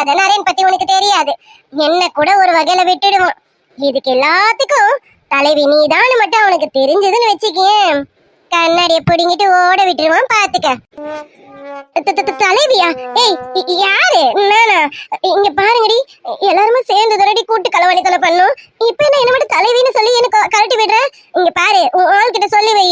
மனப்பால் நரேன் பத்தி உனக்கு தெரியாது. என்ன கூட ஒரு வகையில விட்டுடுவான் இதுக்கு எல்லாத்துக்கும் தலைவி நீதான் மட்டும் அவனுக்கு தெரிஞ்சதுன்னு வச்சுக்கேன். கண்ணாடிய புடுங்கிட்டு ஓட விட்டுருவான் பாத்துக்க. தலைவியா? ஏய் யாரு? நானா? இங்க பாருங்கடி எல்லாருமே சேர்ந்து தரடி கூட்டு களவாணித்தலை பண்ணும். இப்ப என்ன என்ன மட்டும் தலைவின்னு சொல்லி எனக்கு கரட்டி விடுற? இங்க பாரு உன் ஆள் கிட்ட சொல்லி வை.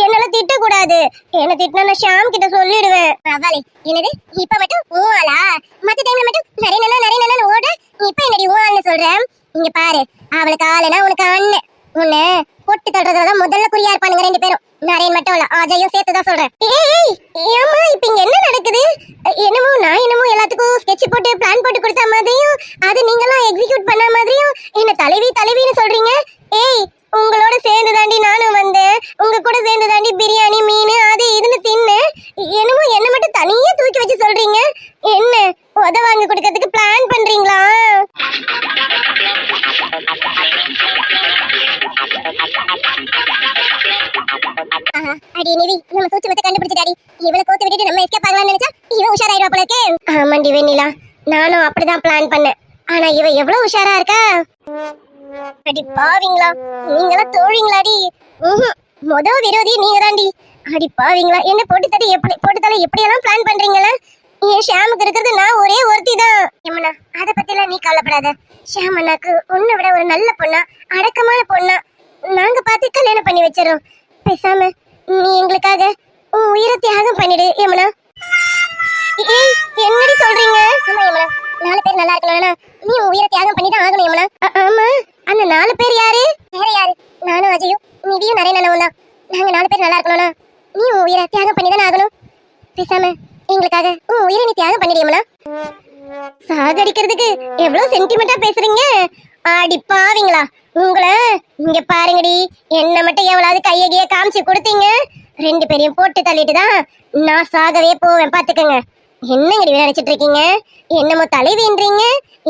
என்னால திட்ட கூடாது என்ன திட்டினா நான் ஷாம் கிட்ட சொல்லிடுவேன். பரவாயில்ல. என்னது? இப்ப மட்டும் ஓலா மத்த டைம்ல மட்டும் நிறைய நல்லா நிறைய நல்லா ஓட. இப்ப என்னடி ஓ ஆள்னு சொல்றேன் இங்க பாரு அவளுக்கு ஆளுனா உனக்கு அண்ணன். உன்னை பொட்டு தட்டுறதுலதான் முதல்ல குறியா இருப்பானுங்க ரெண்டு பேரும். நரேன் மட்டும் இல்ல ஆஜையும் சேர்த்து தான் சொல்றேன். ஏய் ஏமா இப்ப இங்க என்ன நடக்குது? என்னமோ நான் என்னமோ எல்லாத்துக்கும் ஸ்கெட்ச் போட்டு பிளான் போட்டு கொடுத்த மாதிரியும் அது நீங்களாம் எக்ஸிக்யூட் பண்ண மாதிரியும் என்ன தலைவி தலைவின்னு சொல்றீங்க? ஏய் உங்களோட சேர்ந்து தாண்டி நானும் வந்தேன். உங்க கூட சேர்ந்து தாண்டி பிரியாணி மீன் அது இதுன்னு தின்னு என்னமோ என்ன மட்டும் தனியா தூக்கி வச்சு சொல்றீங்க. என்ன உத வாங்கி கொடுக்கறதுக்கு பிளான் பண்றீங்களா? அடி நிவி நம்ம சூட்சுமத்தை கண்டுபிடிச்சிட்டாடி இவளை கோத்து விட்டுட்டு நம்ம எஸ்கேப் ஆகலாம்னு நினைச்சா இவ உஷாராயிடுவா போல இருக்கே. ஆமாண்டி வெண்ணிலா நானும் அப்படிதான் பிளான் பண்ணேன். ஆனா இவ எவ்வளவு உஷாரா இருக்கா? அடி பாவிங்களா? நீங்களா தோழிங்களாடி ம்ஹும். மொத விரோதி நீங்க தாண்டி அடி பாவிங்களா? என்ன போட்டு தட்டி எப்படி போட்டு தலை எப்படி எல்லாம் பிளான் பண்றீங்களா என் இருக்கிறது நான் ஒரே ஒருத்தி தான் யமுனா அத பத்தி எல்லாம் நீ கவலைப்படாத. அண்ணாக்கு உன்னை விட ஒரு நல்ல பொண்ணா அடக்கமான பொண்ணா. நாங்க பார்த்து கல்யாணம் பண்ணி வச்சிரோம் பேசாம நீ எங்களுக்காக உன் உயிரை தியாகம் பண்ணிடு யமுனா. ஏய் என்னடி சொல்றீங்க? ஆமா யமுனா. நாலு பேர் நல்லா இருக்கணும்னா நீ உன் உயிரை தியாகம் பண்ணி தான் ஆகணும் யமுனா. ஆமா. அந்த நாலு பேர் யாரு? வேற யாரு? நானும் அஜயும் நிதியும் நிறைய நல்லவும் தான் நாங்க நாலு பேர் நல்லா இருக்கணும்னா நீ உன் உயிரை தியாகம் பண்ணி தான் ஆகணும். பேசாம எங்களுக்காக உன் உயிரை நீ தியாகம் பண்ணிடு யமுனா. சாகடிக்கிறதுக்கு எவ்வளவு சென்டிமெண்டா பேசுறீங்க? ஆடி பாவீங்களா. உங்களை இங்க பாருங்கடி. என்ன மட்டும் எவ்வளவு கையடிய காமிச்சு கொடுத்தீங்க? ரெண்டு பேரையும் போட்டு தள்ளிட்டு தான் நான் சாகவே போவேன் பாத்துக்கங்க. என்னங்கடி நினைச்சிட்டு இருக்கீங்க? என்னமோ தலைவின்றீங்க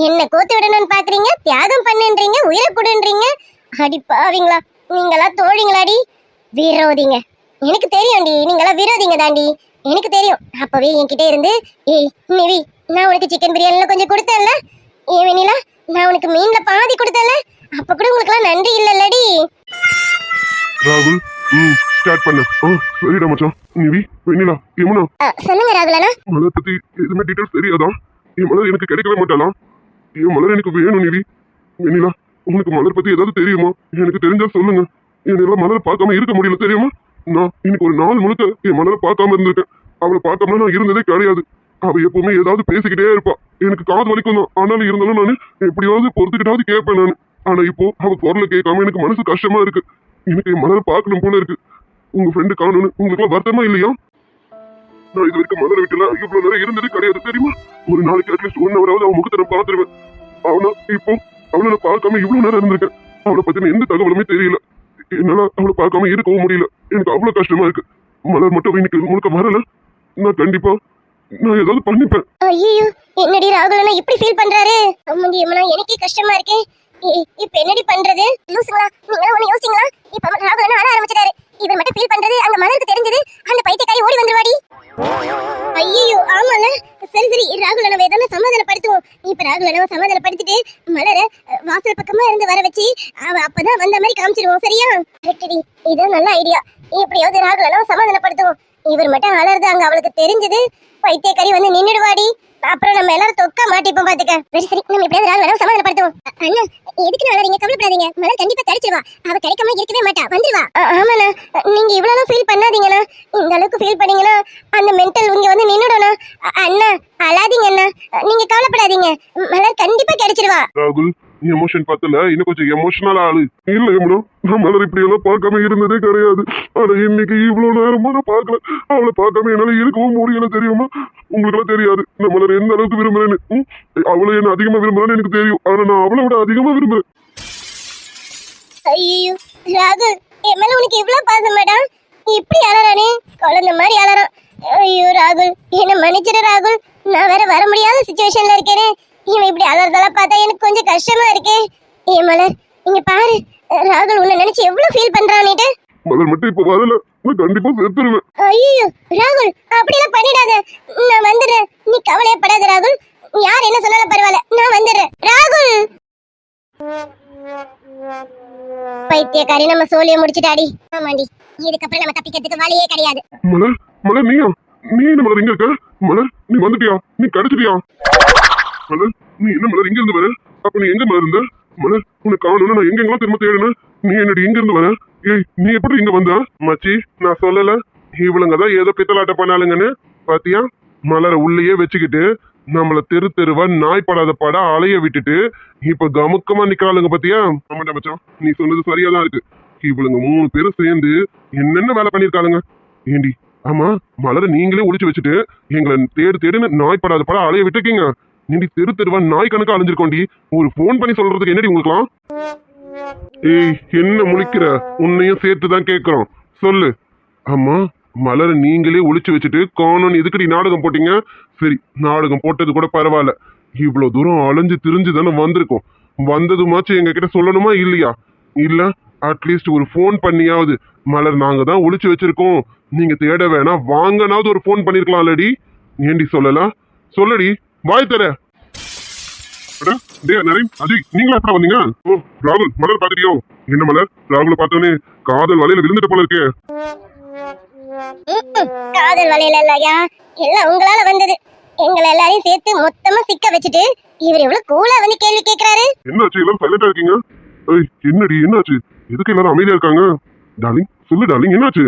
என்ன கோத்து விடணும்னு பாக்குறீங்க? தியாகம் பண்ணுன்றீங்க? உயிரை கொடுன்றீங்க? அடி பாவீங்களா. நீங்களா தோழிங்களாடி. விரோதிங்க. எனக்கு தெரியும்டி. நீங்களா விரோதிங்க தாண்டி. எனக்கு தெரியும். அப்பவே என்கிட்ட இருந்து ஏய் நிவி நான் உனக்கு சிக்கன் பிரியாணில கொஞ்சம் கொடுத்தேன்ல. ஏன் வெண்ணிலா நான் உனக்கு மீன்ல பாதி கொடுத்தேன்ல. அப்ப கூட உங்களுக்குலாம் நன்றி இல்லல்லடி. ராகுல் ம் ஸ்டார்ட் பண்ணு. ஆ சரிடா மச்சான். நிவி வெண்ணிலா யமுனா. சொல்லுங்க ராகுலனா. மலர் பத்தி எதுவுமே டீட்டெயில்ஸ் தெரியாதா? என் மலர் எனக்கு கிடைக்கவே மாட்டாளா? என் மலர் எனக்கு வேணும் நிவி வெண்ணிலா உனக்கு மலர் பத்தி ஏதாவது தெரியுமா? எனக்கு தெரிஞ்சா சொல்லுங்க. என்னால மலரை பார்க்காம இருக்க முடியல தெரியுமா? நான் இன்னைக்கு ஒரு நாள் முழுக்க என் மலரை பார்க்காம இருந்திருக்கேன். அவளை பார்க்காம நான் இருந்ததே கிடையாது. அவ எப்பவுமே ஏதாவது பேசிக்கிட்டே இருப்பா. எனக்கு காது வலிக்கும் தான் ஆனாலும் இருந்தாலும் நான் எப்படியாவது பொறுத்துக்கிட்டாவது கேட்பேன் நான். ஆனா இப்போ அவ குரலை கேட்காம எனக்கு மனசு கஷ்டமா இருக்கு. எனக்கு என் மலரை பார்க்கணும் போல இருக்கு. உங்க ஃப்ரெண்டு காணணும் உங்களுக்கு வருத்தமா இல்லையா? நான் இது வரைக்கும் மலர் வீட்டுல இவ்வளவு நேரம் இருந்தது கிடையாது தெரியுமா? ஒரு நாளைக்கு அட்லீஸ்ட் ஒன் ஹவராவது அவன் முகத்தை நான் பார்த்துருவேன். அவனா இப்போ அவளை நான் பார்க்காம இவ்வளவு நேரம் இருந்திருக்கேன். அவளை பத்தின எந்த தகவலுமே தெரியல. என்னால அவளை பார்க்காம இருக்கவும் முடியல. எனக்கு அவ்வளவு கஷ்டமா இருக்கு. மலர் மட்டும் இன்னைக்கு முழுக்க வரல. நான் கண்டிப்பா நான் ஏதாவது பண்ணிப்பேன். ஐயோ என்னடி ராகுலனா இப்படி ஃபீல் பண்றாரு? அம்மாடி எனக்கே கஷ்டமா இருக்கே. இப்ப என்னடி பண்றது? லூசுங்களா நீங்க ஒண்ணு யோசிங்களா? இப்ப ராகுலனா ஆட ஆரம்பிச்சிட்டாரு. இவர் மட்டும் ஃபீல் பண்றது அங்க மலருக்கு தெரிஞ்சது அந்த பைத்தியக்காரி ஓடி வந்துருவாடி. ஐயோ ஆமால. சரி சரி ராகுலனவை எதாவது சமாதானப்படுத்துவோம். இப்ப ராகுலனவை சமாதானப்படுத்திட்டு மலர வாசல் பக்கமா இருந்து வர வச்சு அவ அப்பதான் வந்த மாதிரி காமிச்சிருவோம் சரியா? இதான் இது நல்ல ஐடியா எப்படியாவது ராகுலனவை சமாதானப்படுத்துவோம். இவர் மட்டும் அலறது அங்க அவளுக்கு தெரிஞ்சது. பைத்தியக்காரி வந்து நின்னுடுவாடி. அப்புறம் நம்ம எல்லாரும் தொக்க மாட்டிப்போம் பாத்துக்க. சரி சரி. நம்ம எப்படியாவது ராகுலனவை சமாதானப்படுத்துவோம். அண்ணா எதுக்கு நீங்க கவலைப்படாதீங்க. மலர் கண்டிப்பா கிடைச்சிருவா அவ கிடைக்காம இருக்கவே மாட்டா. வந்துருவா. ஆமாண்ணா. நீங்க இவ்வளவு ஃபீல் பண்ணாதீங்கண்ணா. இந்த அளவுக்கு ஃபீல் பண்ணீங்கன்னா அந்த மென்டல் இங்க வந்து நின்னுடணும் அண்ணா அழாதீங்க அண்ணா நீங்க கவலைப்படாதீங்க. மலர் கண்டிப்பா கிடைச்சிருவா. ராகுல் எமோஷன் பத்தல. இன்னும் கொஞ்சம் எமோஷனல் ஆளு. இல்ல யமுனா நான் மலர் இப்படி எல்லாம் பார்க்காம இருந்ததே கிடையாது. ஆனா இன்னைக்கு இவ்வளவு நேரமா நான் பார்க்கல. அவளை பார்க்காம என்னால இருக்கவும் முடியல தெரியுமா? உங்களுக்கு எல்லாம் தெரியாது. நான் மலர் எந்த அளவுக்கு விரும்புறேன்னு. அவளை என்ன அதிகமா விரும்புறான்னு எனக்கு தெரியும். ஆனா நான் அவளை விட அதிகமா விரும்புறேன். ஐயோ ராகுல் என் மேல உனக்கு இவ்வளவு பாசம் மேடம்? இப்படி அலறானே? குழந்தை மாதிரி அலறான். ஐயோ ராகுல் என்ன மன்னிச்சிடு ராகுல். நான் வேற வர முடியாத சுச்சுவேஷன்ல இருக்கேனே. இவன் இப்படி அலறதெல்லாம் பார்த்தா எனக்கு கொஞ்சம் கஷ்டமா இருக்கே. ஏ மலர் இங்க பாரு. ராகுல் உன்னை நினைச்சு எவ்வளவு ஃபீல் பண்றானேட்டு மலர் மட்டும் இப்ப வரல. நான் கண்டிப்பா செத்துருவேன். ஐயோ ராகுல் அப்படியெல்லாம் பண்ணிடாத. நான் வந்துடுறேன். நீ கவலையப்படாத ராகுல். யார் என்ன சொன்னாலும் பரவாயில்ல. நான் வந்துடுறேன். ராகுல்! பைத்தியக்காரி நம்ம சோழிய முடிச்சிட்டாடி. ஆமாண்டி. இதுக்கப்புறம் நம்ம தப்பிக்கிறதுக்கு வழியே கிடையாது. மலர் மலர் நீயா? நீ என்ன மலர் இங்க இருக்க? மலர் நீ வந்துட்டியா? நீ கிடைச்சிட்டியா? மலர் நீ என்ன மலர் இங்க இருந்து வர? அப்ப நீ எங்க மலர் இருந்த? மலர் உனக்கு காணும்னு நான் எங்க எங்கெல்லாம் திரும்ப தேடினேன் நீ என்னடி எங்க இருந்து வர? ஏய் நீ எப்படி இங்க வந்தா? மச்சி நான் சொல்லல. இவளுங்க தான் ஏதோ பித்தலாட்ட பண்ணாளுங்கன்னு. பாத்தியா? மலரை உள்ளேயே வச்சுக்கிட்டு நம்மள தெரு தெருவா நாய் படாத பட அலைய விட்டுட்டு இப்ப கமுக்கமா நிக்கிறாளுங்க பாத்தியா? ஆமாண்டா மச்சான் நீ சொன்னது சரியா தான் இருக்கு. இவளுங்க மூணு பேரும் சேர்ந்து என்னென்ன வேலை பண்ணிருக்காளுங்க ஏண்டி ஆமா மலரை நீங்களே ஒழிச்சு வச்சுட்டு எங்களை தேடு தேடுன்னு நாய் படாத பட அலைய விட்டுருக்கீங்க. நீண்டி தெரு தெருவா நாய் கணக்கா அலைஞ்சிருக்கோண்டி ஒரு ஃபோன் பண்ணி சொல்றதுக்கு என்னடி உங்களுக்குலாம் ஏய் என்ன முழிக்கிற? உன்னையும் சேர்த்து தான் கேட்குறோம். சொல்லு. ஆமா மலரை நீங்களே ஒழிச்சு வச்சுட்டு காணோன்னு எதுக்கடி நாடகம் போட்டீங்க? சரி நாடகம் போட்டது கூட பரவாயில்ல. இவ்வளோ தூரம் அலைஞ்சு திரிஞ்சு தானே வந்திருக்கோம். வந்ததுமாச்சும் எங்க கிட்ட சொல்லணுமா இல்லையா? இல்ல அட்லீஸ்ட் ஒரு ஃபோன் பண்ணியாவது மலர் நாங்க தான் ஒழிச்சு வச்சிருக்கோம். நீங்க தேட வேணாம். வாங்கனாவது ஒரு ஃபோன் பண்ணிருக்கலாம்லடி ஏண்டி சொல்லலாம் சொல்லடி. வாய் தர நீங்களா எப்படா வந்தீங்க? ஓ ராகுல் மலர் பாத்துட்டியோ என்ன மலர்? ராகுல பார்த்தோன்னே காதல் வலையில விழுந்துட்ட போல இருக்கே. ம்ம். காதல் வலையில இல்லையா எல்லாம் உங்களால வந்தது. எங்களை எல்லாரையும் சேர்த்து மொத்தமா சிக்க வச்சுட்டு இவர் எவ்வளவு கூலா வந்து கேள்வி கேக்குறாரு. என்னாச்சு? எல்லாரும் சைலண்டா இருக்கீங்க? ஏய் என்னடி என்னாச்சு? எதுக்கு எல்லாரும் அமைதியா இருக்காங்க? டார்லிங் சொல்லு டார்லிங் என்னாச்சு?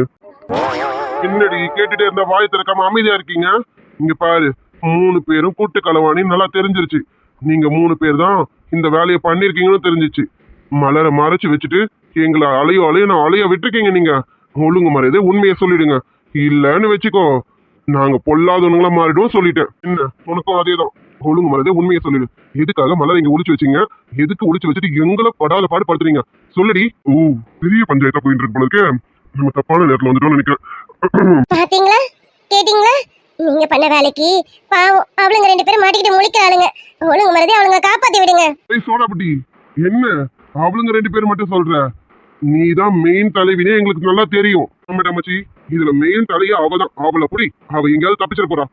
என்னடி கேட்டுட்டே இருந்த வாய் திறக்காம அமைதியா இருக்கீங்க? இங்க பாரு மூணு பேரும் கூட்டு கலவாணி நல்லா தெரிஞ்சிருச்சு. நீங்க மூணு பேர் தான் இந்த வேலையை பண்ணிருக்கீங்கன்னு தெரிஞ்சிச்சு. மலரை மறைச்சு வச்சுட்டு எங்களை அலையோ அலையோ நான் அலைய விட்டுருக்கீங்க நீங்க. ஒழுங்கு மறையதே உண்மையை சொல்லிடுங்க. இல்லன்னு வச்சுக்கோ. நாங்க பொல்லாதவனுங்களா மாறிடுவோம் சொல்லிட்டேன். என்ன? உனக்கும் அதேதான். ஒழுங்கு மறதே உண்மையை சொல்லிடு. எதுக்காக மலர் இங்க ஒளிச்சு வச்சீங்க? எதுக்கு ஒளிச்சு வச்சுட்டு எங்களை படாத பாடு படுத்துறீங்க? சொல்லடி. ஓ பெரிய பஞ்சாயத்தா போயிட்டு இருக்கு போல நம்ம தப்பான நேரத்துல வந்துட்டோம்னு நினைக்கிறேன். பாத்தீங்களா? கேட்டீங்களா? நீங்க பண்ண வேலைக்கு பாவம். அவளுங்க ரெண்டு பேரும் மாட்டிக்கிட்டு முழிக்கிறாளுங்க. ஒழுங்கு மறதி அவளுங்க காப்பாத்தி விடுங்க. ஏய் சோடாபுட்டி என்ன? அவளுங்க ரெண்டு பேர் மட்டும் சொல்ற. நீ தான் மெயின் தலைவினே எங்களுக்கு நல்லா தெரியும். ஆமாடா மச்சி இதுல மெயின் தலையா அவ தான் அவளை புடி அவ எங்கேயாவது தப்பிச்சிட போறா.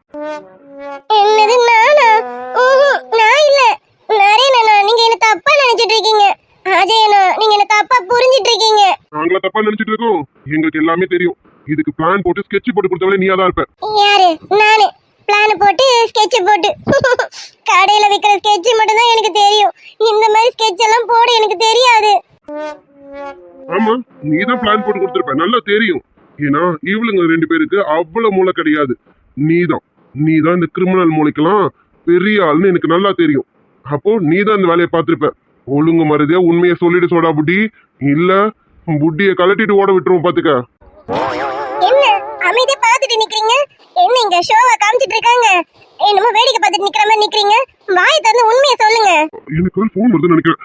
என்னது நானா? நான் இல்ல. நரேனா நீங்க என்ன தப்பா நினைச்சிட்டு இருக்கீங்க? அஜயனா நீங்க என்ன தப்பா புரிஞ்சிட்டு இருக்கீங்க? நாங்களா தப்பா நினைச்சிட்டு இருக்கோம். எங்களுக்கு எல்லாமே தெரியும். இதுக்கு பிளான் போட்டு ஸ்கெட்ச் போட்டு கொடுத்தவளே நீயா தான் இருப்ப. யாரு? நானு. பிளான் போட்டு ஸ்கெட்ச் போட்டு. கடையில விக்கிற ஸ்கெட்ச் மட்டும் தான் எனக்கு தெரியும். இந்த மாதிரி ஸ்கெட்ச் எல்லாம் போட எனக்கு தெரியாது. ஆமா நீ தான் பிளான் போட்டு கொடுத்துருப்ப. நல்லா தெரியும். ஏன்னா இவளுங்க ரெண்டு பேருக்கு அவ்வளவு மூளை கிடையாது. நீதான். நீ தான் இந்த கிரிமினல் மூளைக்கெல்லாம் பெரிய ஆள்னு எனக்கு நல்லா தெரியும். அப்போ நீ தான் இந்த வேலையை பார்த்திருப்ப. ஒழுங்கு மருதியா உண்மையை சொல்லிட்டு சோடா புட்டி. இல்ல புட்டியை கலட்டிட்டு ஓட விட்டுருவோம் பாத்துக்க. அமைதியா பார்த்துட்டு நிக்கிறீங்க? என்ன இங்க ஷோவை காமிச்சிட்டு இருக்காங்க? என்னமோ வேடிக்கை பார்த்துட்டு நிக்கிற மாதிரி நிக்கிறீங்க? வாய் திறந்து உண்மையை சொல்லுங்க. எனக்கு ஒரு ஃபோன் வருதுன்னு நினைக்கிறேன்.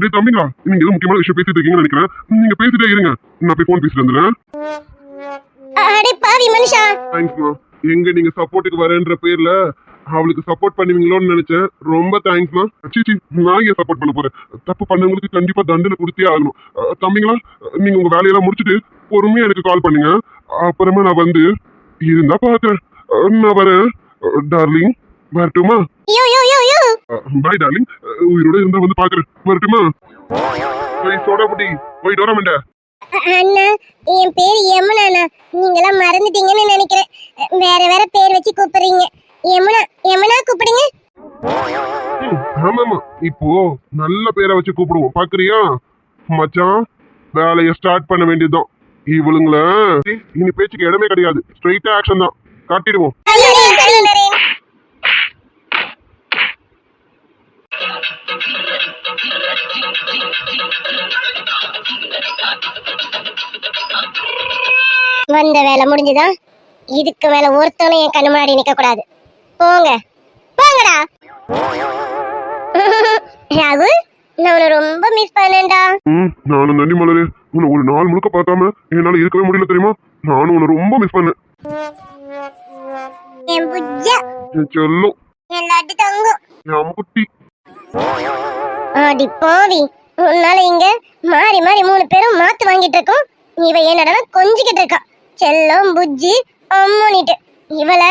டேய் தம்பிங்களா நீங்க ஏதோ முக்கியமான விஷயம் பேசிட்டு இருக்கீங்கன்னு நினைக்கிறேன். நீங்க பேசிட்டே இருங்க. நான் போய் ஃபோன் பேசிட்டு வந்துடுறேன். அடே பாவி மனுஷா. தேங்க்ஸ்மா எங்க நீங்க சப்போர்ட்டுக்கு வரேன்ற பேர்ல அவளுக்கு சப்போர்ட் பண்ணுவீங்களோன்னு நினைச்சேன். ரொம்ப தேங்க்ஸ்மா சீச்சி நான் ஏன் சப்போர்ட் பண்ண போறேன்? தப்பு பண்ணவங்களுக்கு கண்டிப்பா தண்டனை கொடுத்தே ஆகணும். தம்பிங்களா நீங்க உங்க வேலையெல்லாம் முடிச்சுட்டு பொறுமையா எனக்கு கால் பண்ணுங்க. அப்புறமா நான் வந்து இருந்தா பாக்குறேன் நான் வரேன். டார்லிங் வரட்டுமா? பாய் டார்லிங் உயிரோட இருந்தா வந்து பாக்குறேன் வரட்டுமா? போய் சோடா புட்டி போய் டோராமண்ட அண்ணா என் பேர் யமுனாண்ணா. நீங்களாம் மறந்துட்டீங்கன்னு நினைக்கிறேன். வேற வேற பேர் வச்சு கூப்பிடுறீங்க. யமுனா யமுனா கூப்பிடுங்க. ஆமாமா இப்போ நல்ல பேரை வச்சு கூப்பிடுவோம். பாக்குறியா? மச்சான் வேலைய ஸ்டார்ட் பண்ண வேண்டியதுதான். இவளுங்கள இனி பேச்சுக்கு இடமே கிடையாது. ஸ்ட்ரைட்டா ஆக்ஷன் தான். காட்டிடுவோம். வந்த வேலை முடிஞ்சுதா? இதுக்கு மேல ஒருத்தனும் என் கண்ணு முன்னாடி நிக்க கூடாது போங்க. போங்கடா. ராகுல் நான் உன்னை ரொம்ப மிஸ் பண்ணேன்டா. ம் நானும் நன்றி மலரே. உன்னை ஒரு நாள் முழுக்க பார்க்காம என்னால இருக்கவே முடியல தெரியுமா? நானும் உன்னை ரொம்ப மிஸ் பண்ணேன். என் புஜ்ஜா. என் செல்லம் என் லட்டு தங்கம் என் அம்முக்குட்டி அடி பாவி உன்னால இங்க மாறி மாறி மூணு பேரும் மாத்து வாங்கிட்டு இருக்கோம். இவ என்னடா கொஞ்சிக்கிட்டு இருக்கா. செல்லம் புஜ்ஜி அம்முனிட்டு இவள?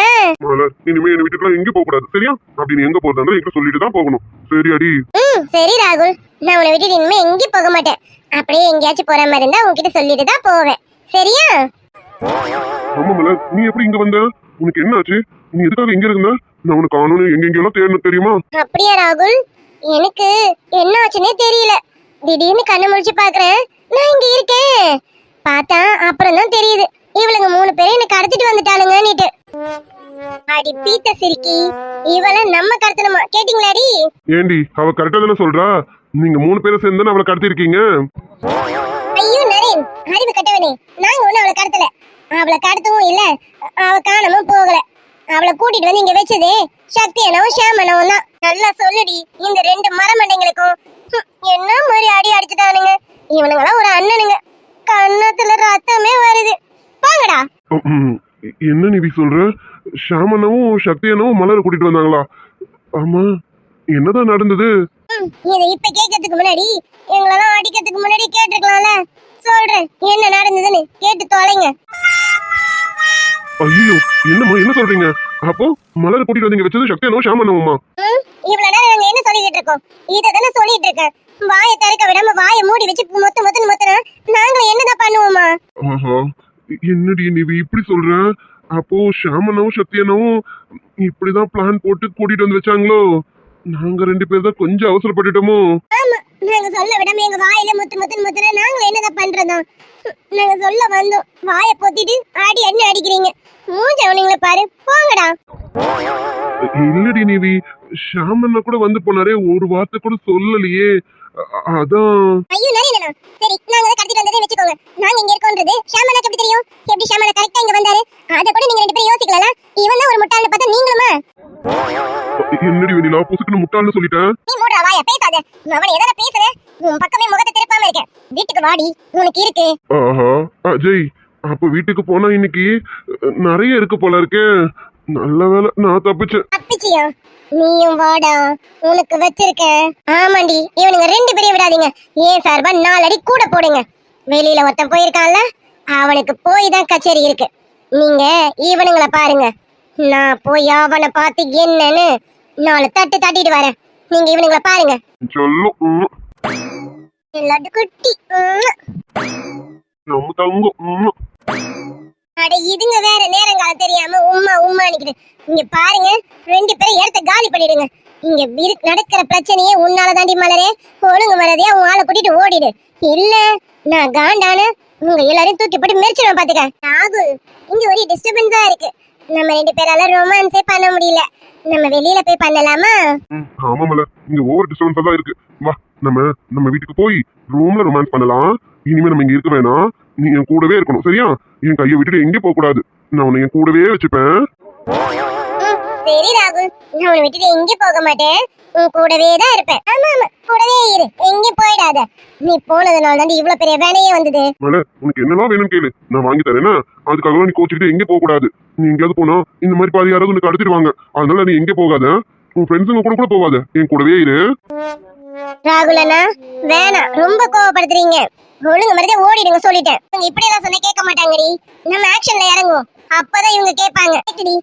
இனிமே என்னை விட்டுட்டுலாம் எங்க போக கூடாது சரியா? அப்படி நீ எங்க போறதா என்கிட்ட சொல்லிட்டு தான் போகணும். சரி அடி. ம் சரி ராகுல். நான் உன்னை விட்டுட்டு இனிமே எங்கேயும் போக மாட்டேன். அப்படியே எங்கேயாச்சும் போற மாதிரி இருந்தா உன்கிட்ட சொல்லிட்டு தான் போவேன். சரியா? ஆமா மலர் நீ எப்படி இங்க வந்த? உனக்கு என்ன ஆச்சு நீ எதுக்காக இங்க இருந்த? நான் உனக்கு காணணும் எங்க எங்கெல்லாம் தேடணும் தெரியுமா? அப்படியா ராகுல்? எனக்கு என்ன ஆச்சுன்னே தெரியல. திடீர்னு கண்ணு முழிச்சு பாக்குறேன் நான் இங்க இருக்கேன். பார்த்தா அப்புறம் தான் தெரியுது. இவளுங்க மூணு பேரும் என்ன கடத்திட்டு வந்துட்டாளுங்க நீட்டு அடி பீத்த சிரிக்கி. இவள நம்ம கடத்தணுமா கேட்டிங்களாடி? ஏண்டி அவ கரெக்டா தானே சொல்றா? நீங்க மூணு பேரும் சேர்ந்து அவளை கடத்திருக்கீங்க ஐயோ நரேன் அறிவு கட்டவனே. நாங்க ஒண்ணு அவளை கடத்தல. அவளை கடத்தவும் இல்ல. அவ காணமும் போகல. அவளை கூட்டிட்டு வந்து இங்க வச்சதே சக்தி அண்ணவும் ஷியாமனவும் தான். நல்லா சொல்லுடி இந்த ரெண்டு மரமண்டைங்களுக்கும். என்ன மாதிரி அடி அடிச்சுட்டானுங்க. இவனுங்களாம் ஒரு அண்ணனுங்க. கண்ணத்துல ரத்தமே வருது. போங்கடா ம், என்ன நிவி சொல்ற? ஷாமனவும் சக்தியனவும் மலரை கூட்டிட்டு வந்தாங்களா? ஆமா. என்னதான் நடந்தது? இதை இப்ப கேட்கறதுக்கு முன்னாடி எங்களெல்லாம் அடிக்கிறதுக்கு முன்னாடி கேட்டிருக்கலாம்ல. சொல்றேன் என்ன நடந்ததுன்னு கேட்டு தொலைங்க. ஐயோ என்னம்மா என்ன சொல்றீங்க? அப்போ மலரை கூட்டிட்டு வந்தீங்க வச்சது சக்தியனவும் ஷாமனவுமா? ம், இவ்வளவு நேரம் நாங்க என்ன சொல்லிட்டு இருக்கோம்? இதை தானே சொல்லிட்டு இருக்கேன். வாயை திறக்க விடாம வாயை மூடி வச்சு மொத்த மொத்தன்னு மொத்தனா நாங்களும் என்னதான் பண்ணுவோமா? என்னடி நிவி இப்படி சொல்ற? அப்போ ஷாமனவும் சக்தியனவும் இப்படிதான் பிளான் போட்டு கூட்டிட்டு வந்து வச்சாங்களோ? நாங்க ரெண்டு பேர் தான் கொஞ்சம் அவசரப்பட்டுட்டோமோ? ஆமா நாங்க சொல்ல விடாம எங்க வாயில முத்து முத்துன்னு முத்துனா நாங்களும் என்னதான் பண்றதா நாங்க சொல்ல வந்தோம். வாயை பொத்திட்டு அடி என்ன அடிக்கிறீங்க. மூஞ்ச அவனுங்களை பாரு போங்கடா. இல்லடி நிவி ஷாமண்ணா கூட வந்து போனாரே ஒரு வார்த்தை கூட சொல்லலையே. அதான். ஐயோ நரேனா சரி நாங்க கடத்திட்டு வந்ததே வச்சுக்கோங்க. நாங்க இங்க இருக்கோன்றது ஷாமலாக்கு எப்படி தெரியும்? எப்படி ஷாமலா கரெக்டா இங்க வந்தாரு? அத கூட நீங்க ரெண்டு பேரும் யோசிக்கலாம் இவன் தான் ஒரு முட்டாள்னு பார்த்தா நீங்களுமா? என்னடி வெண்ணிலா புசுக்குன்னு முட்டாள்னு சொல்லிட்டேன் நீ மூடுறா வாயா பேசாத. அவனை எதான பேசுற உன் பக்கமே முகத்தை திருப்பாம இருக்கேன். வீட்டுக்கு வாடி உனக்கு இருக்கு. ஆஹா அஜய் அப்ப வீட்டுக்கு போனா இன்னைக்கு நிறைய இருக்கு போல இருக்கே. நல்ல வேலை நான் தப்பிச்சேன். தப்பிச்சியா? நீயும் வாடா. உனக்கு வச்சிருக்கேன் ஆமாண்டி. இவனுங்க ரெண்டு பேரையும் விடாதீங்க. ஏன் சார்பா நாலு அடி கூட போடுங்க. வெளியில ஒருத்தன் போயிருக்கான்ல அவனுக்கு போய் தான் கச்சேரி இருக்கு. நீங்க இவனுங்களை பாருங்க. நான் போய் அவனை பார்த்து என்னன்னு நாலு தட்டு தட்டிட்டு வரேன். நீங்க இவனுங்களை பாருங்க. குட்டி. நம்ம தங்கம். அட இதுங்க வேற நேரங்காலம் தெரியாம உம்மா உம்மா நிக்குது. இங்க பாருங்க ரெண்டு பேரும் இடத்த காலி பண்ணிடுங்க. இங்க நடக்கிற பிரச்சனையே உன்னால தாண்டி மலரே. ஒழுங்கு மலரையா உன் ஆளை கூட்டிட்டு ஓடிடு. இல்ல நான் காண்டான உங்க எல்லாரையும் தூக்கி போட்டு மெரிச்சிடுவேன் பாத்துக்க. ராகுல் இங்க ஒரு டிஸ்டர்பன்ஸா இருக்கு. நம்ம ரெண்டு பேரால ரொமான்ஸே பண்ண முடியல. நம்ம வெளியில போய் பண்ணலாமா? ஆமா மலர் இங்க ஓவர் டிஸ்டர்பன்ஸா தான் இருக்கு. வா நம்ம நம்ம வீட்டுக்கு போய் ரூம்ல ரொமான்ஸ் பண்ணலாம். இனிமே நம்ம இங்க இருக்க வேணாம். நீ என் கூடவே இருக்கணும் சரியா? என் கையை விட்டுட்டு எங்கேயும் போக கூடாது நான் உன்னை என் கூடவே வச்சுப்பேன். சரி ராகுல். நான் உன்னை விட்டுட்டு எங்கேயும் போக மாட்டேன். உன் கூடவே தான் இருப்பேன். ஆமா ஆமா. கூடவே இரு. எங்கேயும் போயிடாத. நீ போனதுனால தான் இவ்வளவு பெரிய வேலையே வந்தது. மலர் உனக்கு என்னெல்லாம் வேணும்னு கேளு. நான் வாங்கி தரேன்னா அதுக்காக நீ கோச்சிக்கிட்டு எங்கேயும் போக கூடாது நீ எங்கேயாவது போனா இந்த மாதிரி பாதி யாராவது உனக்கு அடுத்துடுவாங்க அதனால நீ எங்கே போகாத. உன் ஃப்ரெண்ட்ஸுங்க கூட கூட போகாத என் கூடவே இரு. ராகுல் அண்ணா வேணாம். ரொம்ப கோவப்படுத்துறீங்க. ஒழுங்கு மரியாதை ஓடிடுங்க சொல்லிட்டேன். இவங்க இப்படி எல்லாம் சொன்னா கேட்க மாட்டாங்கடி. நம்ம ஆக்ஷன்ல இறங்குவோம். அப்பதான் இவங்க கேட்பாங்க. கேட்டுடி.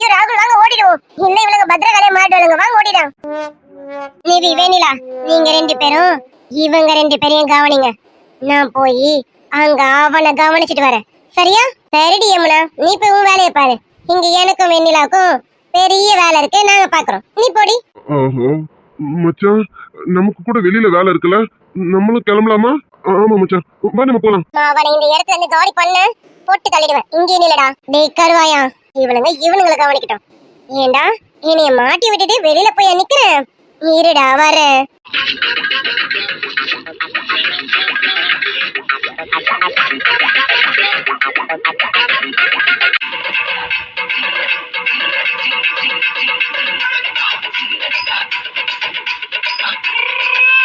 ஐயோ ராகுல் வாங்க ஓடிடுவோம். இல்ல இவளுங்க பத்திரகாளிய மாட்டுவாளுங்க. வாங்க ஓடிடும் நிவி வேணிலா நீங்க ரெண்டு பேரும் இவங்க ரெண்டு பேரையும் கவனிங்க. நான் போய் அங்க அவனை கவனிச்சிட்டு வரேன். சரியா? சரிடி யமுனா நீ போய் உன் வேலையை பாரு. இங்க எனக்கும் வெண்ணிலாவுக்கும் பெரிய வேலை இருக்கு நாங்க பாக்குறோம். நீ போடி. மச்சான் நமக்கு கூட வெளியில வேலை இருக்குல்ல? நம்மளும் கிளம்பலாமா? ஆமா மச்சான் வா நம்ம போலாம். அவனை இந்த இடத்துல இருந்து காலி பண்ண போட்டு தள்ளிடுவேன். இங்கே நில்லடா. டேய் கருவாயா. இவனுங்க இவனுங்களை கவனிக்கட்டும். ஏண்டா? என்னைய மாட்டி விட்டுட்டு வெளியில போய் நிக்கிறேன். இருடா வரேன் Thank